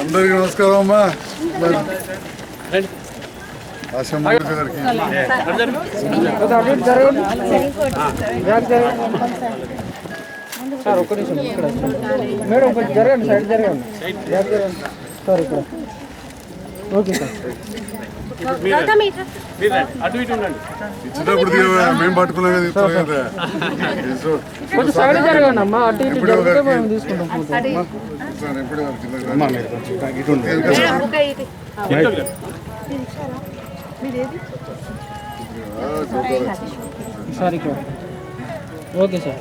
అందరికీ నమస్కారం అమ్మా. సార్ ఒక్క నిమిషం ఇక్కడ. మేడం కొంచెం జరగండి సైడ్ జరగండి. సార్ ఇక్కడ. ఓకే? మేము పట్టుకున్నాం సార్, ఓకే సార్.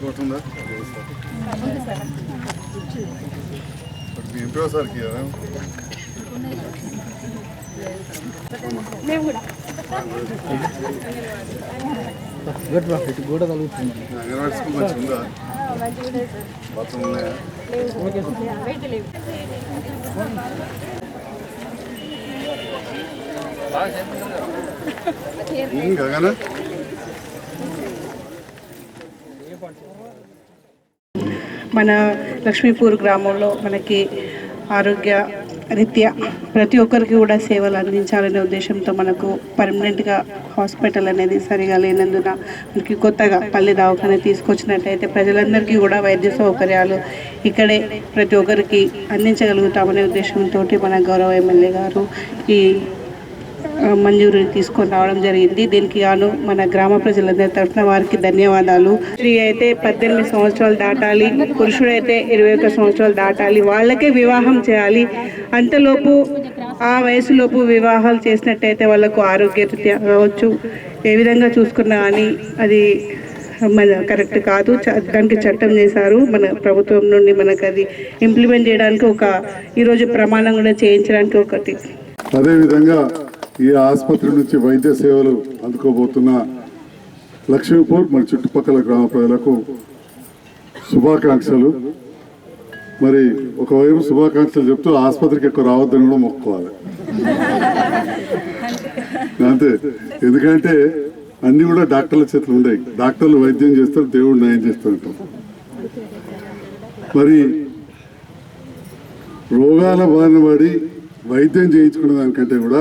పోతుందా? మరి సార్కి గోడ తగులుతుంది మీ అంగన్వాడీ స్కూల్ మంచిగా ఉందా బాత్రూమ్ ఉన్నాయా ఓకే సార్ ఇంకా గగన మన లక్ష్మీపూర్ గ్రామంలో మనకి ఆరోగ్య రీత్యా ప్రతి ఒక్కరికి కూడా సేవలు అందించాలనే ఉద్దేశంతో మనకు పర్మనెంట్గా హాస్పిటల్ అనేది సరిగా లేనందున మనకి కొత్తగా పల్లె దవాఖాన తీసుకొచ్చినట్టయితే ప్రజలందరికీ కూడా వైద్య సౌకర్యాలు ఇక్కడే ప్రతి ఒక్కరికి అందించగలుగుతామనే ఉద్దేశంతో మన గౌరవ ఎమ్మెల్యే గారు ఈ మంజూరు తీసుకొని రావడం జరిగింది. దీనికి గాను మన గ్రామ ప్రజలందరి తరఫున వారికి ధన్యవాదాలు. స్త్రీ అయితే పద్దెనిమిది సంవత్సరాలు దాటాలి పురుషుడైతే ఇరవై ఒక్క సంవత్సరాలు దాటాలి. వాళ్ళకే వివాహం చేయాలి. అంతలోపు ఆ వయసులోపు వివాహాలు చేసినట్టయితే వాళ్ళకు ఆరోగ్యరీత్యా కావచ్చు. ఏ విధంగా చూసుకున్నా కానీ అది మన కరెక్ట్ కాదు. దానికి చట్టం చేశారు. మన ప్రభుత్వం నుండి మనకు అది ఇంప్లిమెంట్ చేయడానికి ఒక ఈరోజు ప్రమాణం కూడా చేయించడానికి ఒకటి. అదేవిధంగా ఈ ఆసుపత్రి నుంచి వైద్య సేవలు అందుకోబోతున్న లక్ష్మీపూర్ మరి చుట్టుపక్కల గ్రామ ప్రజలకు శుభాకాంక్షలు. మరి ఒకవైపు శుభాకాంక్షలు చెప్తూ ఆసుపత్రికి ఎక్కువ రావద్దని కూడా మొక్కుకోవాలి. అంతే. ఎందుకంటే అన్నీ కూడా డాక్టర్ల చేతులు ఉన్నాయి డాక్టర్లు వైద్యం చేస్తారు దేవుడు న్యాయం చేస్తుంటాం మరి రోగాల బారిన పడి వైద్యం చేయించుకునే దానికంటే కూడా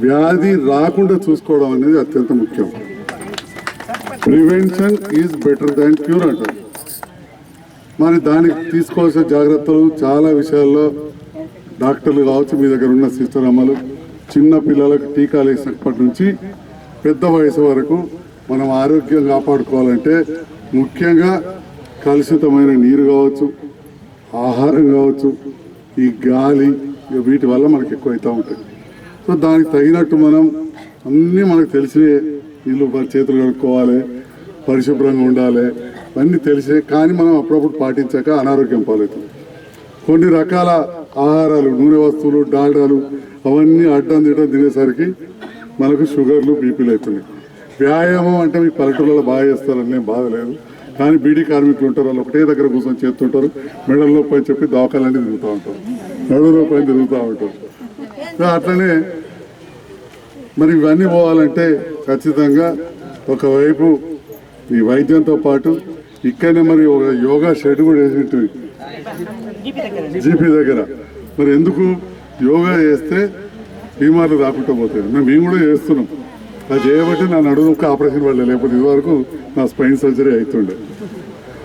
వ్యాధి రాకుండా చూసుకోవడం అనేది అత్యంత ముఖ్యం. Prevention is better than cure అంటారు. మరి దానికి తీసుకోవాల్సిన జాగ్రత్తలు చాలా విషయాల్లో డాక్టర్లు కావచ్చు మీ దగ్గర ఉన్న సిస్టర్ అమ్మలు చిన్న పిల్లలకు టీకాలు వేసినప్పటి నుంచి పెద్ద వయసు వరకు మనం ఆరోగ్యం కాపాడుకోవాలంటే ముఖ్యంగా కలుషితమైన నీరు కావచ్చు ఆహారం కావచ్చు ఈ గాలి వీటి వల్ల మనకు ఎక్కువ అవుతూ ఉంటుంది. సో దానికి తగినట్టు మనం అన్నీ మనకు తెలిసినే నీళ్ళు చేతులు కడుక్కోవాలి పరిశుభ్రంగా ఉండాలి అన్నీ తెలిసే కానీ మనం అప్పుడప్పుడు పాటించాక అనారోగ్యం పాలవుతుంది కొన్ని రకాల ఆహారాలు నూనె వస్తువులు డాల్డాలు అవన్నీ అడ్డం తిట్టం తినేసరికి మనకు షుగర్లు బీపీలు అవుతున్నాయి వ్యాయామం అంటే మీ పల్లెటూళ్ళలో బాగా చేస్తారని ఏం బాధ లేదు. కానీ బీడీ కార్మికులు ఉంటారు వాళ్ళు ఒకటే దగ్గర కూర్చొని చేస్తుంటారు. మెడల్లో పని చెప్పి దవాఖాలన్నీ తిరుగుతూ ఉంటారు. నడులో పని తిరుగుతూ ఉంటారు. అట్లనే మరి ఇవన్నీ పోవాలంటే ఖచ్చితంగా ఒకవైపు ఈ వైద్యంతో పాటు ఇక్కడనే మరి ఒక యోగా షెడ్ కూడా వేసినట్టు జీపీ దగ్గర. మరి ఎందుకు యోగా చేస్తే బీమార్లు రాకుండా పోతాయి? మేము మేము కూడా చేస్తున్నాం. అది చేయబట్టి నా నడుముకు ఆపరేషన్ పడలేదు లేకపోతే ఇదివరకు నా స్పైన్ సర్జరీ అవుతుండే.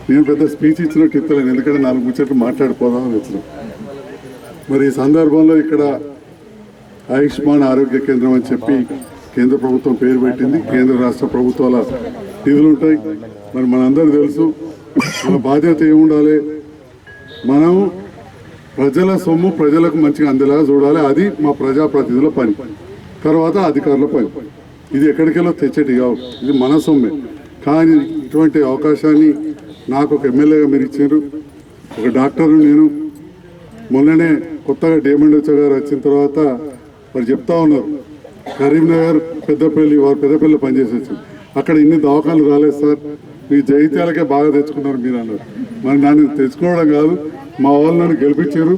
నేను పెద్ద స్పీచ్ ఇచ్చినట్టు ఇస్తలేను ఎందుకంటే నాలుగు ముచ్చట్లు మాట్లాడిపోదామని వచ్చినాం. మరి ఈ సందర్భంలో ఇక్కడ ఆయుష్మాన్ ఆరోగ్య కేంద్రం అని చెప్పి కేంద్ర ప్రభుత్వం పేరు పెట్టింది. కేంద్ర రాష్ట్ర ప్రభుత్వాల నిధులు ఉంటాయి. మరి మనందరూ తెలుసు మన బాధ్యత ఏముండాలి? మనం ప్రజల సొమ్ము ప్రజలకు మంచిగా అందేలాగా చూడాలి. అది మా ప్రజాప్రతినిధుల పని. తర్వాత అధికారుల పని. ఇది ఎక్కడికెళ్ళో తెచ్చేటి కావు. ఇది మన సొమ్మే. కానీ ఇటువంటి అవకాశాన్ని నాకు ఒక ఎమ్మెల్యేగా మీరు ఇచ్చారు. ఒక డాక్టర్ నేను. మొన్ననే కొత్తగా డిఎంఎండ్హెచ్ఓ గారు వచ్చిన తర్వాత వారు చెప్తా ఉన్నారు. కరీంనగర్ పెద్దపల్లి వారు పెద్దపల్లి పనిచేసేసి అక్కడ ఇన్ని దవాఖాలు రాలేదు సార్. మీ జైత్యాలకే బాగా తెచ్చుకున్నారు మీరు అన్నారు. మరి నన్ను తెచ్చుకోవడం కాదు మా వాళ్ళు నన్ను గెలిపించారు.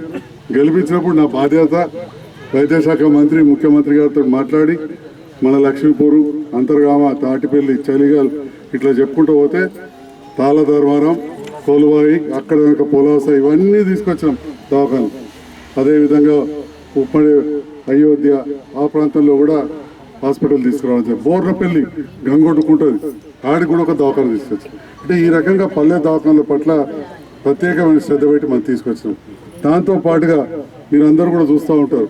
గెలిపించినప్పుడు నా బాధ్యత వైద్యశాఖ మంత్రి ముఖ్యమంత్రి గారితో మాట్లాడి మన లక్ష్మీపూరు అంతర్గామ తాటిపల్లి చలిగల్ ఇట్లా చెప్పుకుంటూ పోతే తాళధర్మారం కోలువాయి అక్కడ వెనక పొలాస ఇవన్నీ తీసుకొచ్చాం దవాఖాను అదేవిధంగా ఉప్పడి అయోధ్య ఆ ప్రాంతంలో కూడా హాస్పిటల్ తీసుకురావడం బోర్నపల్లి గంగొట్టుకుంటుంది ఆడికి కూడా ఒక దవాఖాన తీసుకొచ్చాం అంటే ఈ రకంగా పల్లె దవాఖానల పట్ల ప్రత్యేకమైన శ్రద్ధ పెట్టి మనం తీసుకొచ్చాం దాంతో పాటుగా మీరందరూ కూడా చూస్తూ ఉంటారు.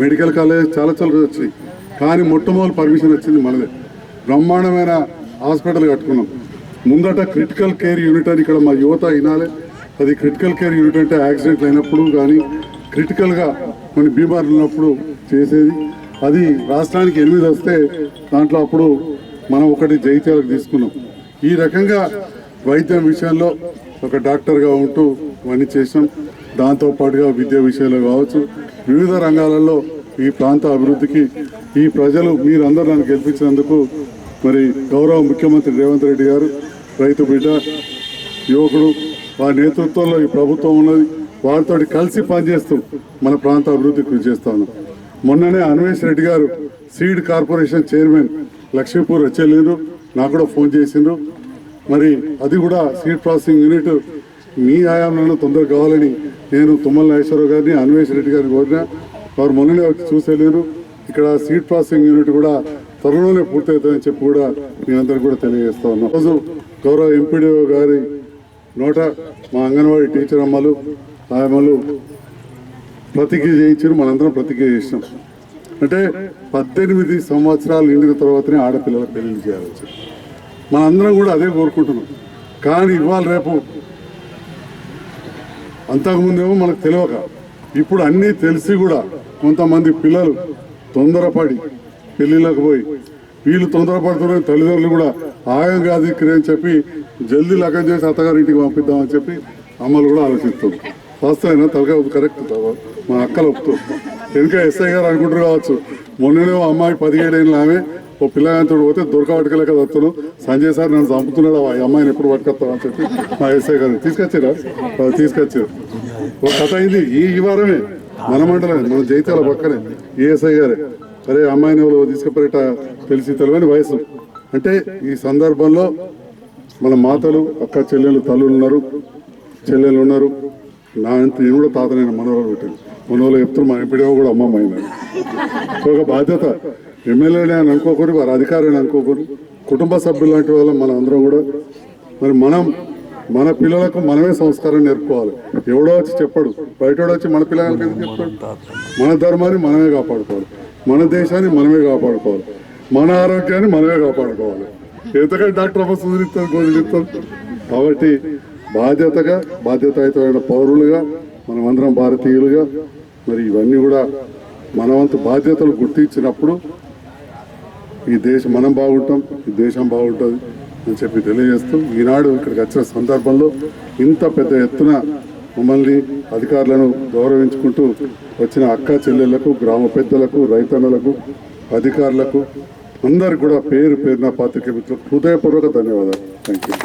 మెడికల్ కాలేజ్ చాలా చాలా వచ్చినాయి. కానీ మొట్టమొదటి పర్మిషన్ వచ్చింది మనదే. బ్రహ్మాండమైన హాస్పిటల్ కట్టుకున్నాం. ముందట క్రిటికల్ కేర్ యూనిట్ అని ఇక్కడ మా యువత వినాలి. అది క్రిటికల్ కేర్ యూనిట్ అంటే యాక్సిడెంట్లు అయినప్పుడు కానీ క్రిటికల్గా కొన్ని బీమార్లు ఉన్నప్పుడు చేసేది. అది రాష్ట్రానికి ఎనిమిది వస్తే దాంట్లో అప్పుడు మనం ఒకటి జైత్యాలకు తీసుకున్నాం. ఈ రకంగా వైద్యం విషయంలో ఒక డాక్టర్గా ఉంటూ ఇవన్నీ చేసాం దాంతోపాటుగా విద్య విషయంలో కావచ్చు. వివిధ రంగాలలో ఈ ప్రాంత అభివృద్ధికి ఈ ప్రజలు మీరందరూ నన్ను గెలిపించినందుకు మరి గౌరవ ముఖ్యమంత్రి రేవంత్ రెడ్డి గారు రైతు బిడ్డ యువకుడు వారి నేతృత్వంలో ఈ ప్రభుత్వం ఉన్నది. వారితో కలిసి పనిచేస్తూ మన ప్రాంత అభివృద్ధి కృషి చేస్తా ఉన్నాం. మొన్ననే Anvesh Reddy garu seed corporation chairman Lakshmipur వచ్చేలేరు. నాకు కూడా ఫోన్ చేసిండ్రు. మరి అది కూడా సీడ్ ప్రాసెసింగ్ యూనిట్ మీ ఆయామంలో తొందరగా కావాలని నేను తుమ్మల నాగేశ్వరరావు గారిని అన్వేష్ రెడ్డి గారిని కోరినా. వారు మొన్ననే వచ్చి చూసేలేరు. ఇక్కడ సీడ్ ప్రాసెసింగ్ యూనిట్ కూడా త్వరలోనే పూర్తవుతుందని చెప్పి కూడా మీ అందరికి కూడా తెలియజేస్తా ఉన్నాం. రోజు గౌరవ ఎంపీడీఓ గారి నోట మా అంగన్వాడీ టీచర్ అమ్మలు ఆమెలు ప్రతిజ్ఞ చేయించారు మనందరం ప్రతిజ్ఞ చేసినాం. అంటే పద్దెనిమిది సంవత్సరాలు నిండిన తర్వాతనే ఆడపిల్లల పెళ్ళి చేయాలి. మనందరం కూడా అదే కోరుకుంటున్నాం. కానీ ఇవాళ రేపు అంతకుముందేమో మనకు తెలియక ఇప్పుడు అన్నీ తెలిసి కూడా కొంతమంది పిల్లలు తొందరపడి పెళ్ళిలోకి పోయి వీళ్ళు తొందరపడుతున్న తల్లిదండ్రులు కూడా ఆగం కాదు అని చెప్పి జల్దీ లగ్గం చేసి అత్తగారింటికి పంపిద్దామని చెప్పి అమ్మలు కూడా ఆలోచిస్తుంది వాస్తవైనా తలకాయ కరెక్ట్ మా అక్కలు ఒప్పుతూ. వెనుక ఎస్ఐ గారు అనుకుంటారు కావచ్చు. మొన్ననే ఓ అమ్మాయి పదిహేడేళ్ళు ఆమె ఓ పిల్లగాంతో పోతే దొరకబట్టుకోలేక వస్తాను సంజయ్ సార్ నన్ను చంపుతున్నాడు ఆ అమ్మాయిని ఎప్పుడు పట్టుకొస్తాను అని చెప్పి మా ఎస్ఐ గారు తీసుకొచ్చారా? తీసుకొచ్చారు. ఒక కథ అయింది. ఈ ఈ వారమే మన మండలమే మన జైతాల పక్కనే ఏఎస్ఐ గారే. అరే అమ్మాయిని ఎవరు తీసుకుపోయేట తెలిసి తెలియని వయసు. అంటే ఈ సందర్భంలో మన మాతలు అక్క చెల్లెలు తల్లులు ఉన్నారు చెల్లెలు ఉన్నారు. నా అంత నేను కూడా తాత నేను మనవరాలు పెట్టాను మనవలో చెప్తారు మా ఎంపీడీఓ కూడా అమ్మమ్మ అయినాడు సో ఒక బాధ్యత. ఎమ్మెల్యేనే అని అనుకోకూడదు వారి అధికారిని అనుకోకూడదు. కుటుంబ సభ్యులు లాంటి వాళ్ళం మన అందరం కూడా. మరి మనం మన పిల్లలకు మనమే సంస్కారం నేర్పుకోవాలి. ఎవడో వచ్చి చెప్పడు. బయటోడు వచ్చి మన పిల్లలకి ఎందుకు చెప్తాడు? మన ధర్మాన్ని మనమే కాపాడుకోవాలి. మన దేశాన్ని మనమే కాపాడుకోవాలి. మన ఆరోగ్యాన్ని మనమే కాపాడుకోవాలి. ఎంతకంటే డాక్టర్ అమ్మ సుధరిస్తారు గోధులిస్తారు కాబట్టి బాధ్యతగా బాధ్యతాయుతమైన పౌరులుగా మనమందరం భారతీయులుగా మరి ఇవన్నీ కూడా మనవంతు బాధ్యతలు గుర్తించినప్పుడు ఈ దేశం మనం బాగుంటాం ఈ దేశం బాగుంటుంది అని చెప్పి తెలియజేస్తూ ఈనాడు ఇక్కడికి వచ్చిన సందర్భంలో ఇంత పెద్ద ఎత్తున మమ్మల్ని అధికారులను గౌరవించుకుంటూ వచ్చిన అక్క చెల్లెళ్ళకు గ్రామ పెద్దలకు రైతన్నలకు అధికారులకు అందరికి కూడా పేరు పేరున పాత్రిక మిత్రులకు హృదయపూర్వక ధన్యవాదాలు. Thank you